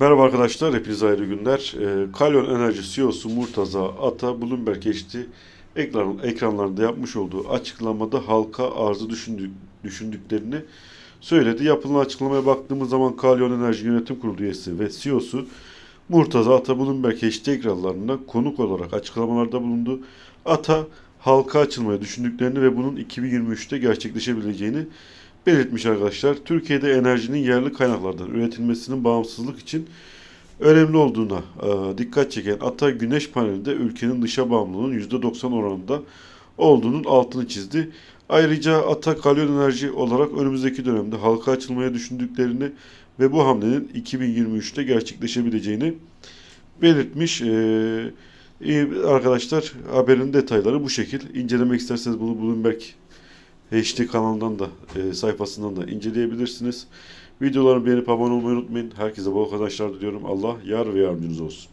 Merhaba arkadaşlar, hepinize hayırlı günler. Ee, Kalyon Enerji CEO'su Murtaza Ata, Bloomberg HD ekran, ekranlarında yapmış olduğu açıklamada halka arzı düşündük, düşündüklerini söyledi. Yapılan açıklamaya baktığımız zaman Kalyon Enerji Yönetim Kurulu üyesi ve CEO'su Murtaza Ata Bloomberg HD ekranlarında konuk olarak açıklamalarda bulundu. Ata, halka açılmayı düşündüklerini ve bunun 2023'te gerçekleşebileceğini belirtmiş arkadaşlar. Türkiye'de enerjinin yerli kaynaklardan üretilmesinin bağımsızlık için önemli olduğuna e, dikkat çeken Ata Güneş panelinde ülkenin dışa bağımlılığının %90 oranında olduğunun altını çizdi. Ayrıca Ata Kalyon Enerji olarak önümüzdeki dönemde halka açılmaya düşündüklerini ve bu hamlenin 2023'te gerçekleşebileceğini belirtmiş. E, iyi arkadaşlar haberin detayları bu şekil. İncelemek isterseniz bunu Bloomberg HD kanalından da e, sayfasından da inceleyebilirsiniz. Videolarımı beğenip abone olmayı unutmayın. Herkese bol kazançlar diliyorum. Allah yar ve yardımcınız olsun.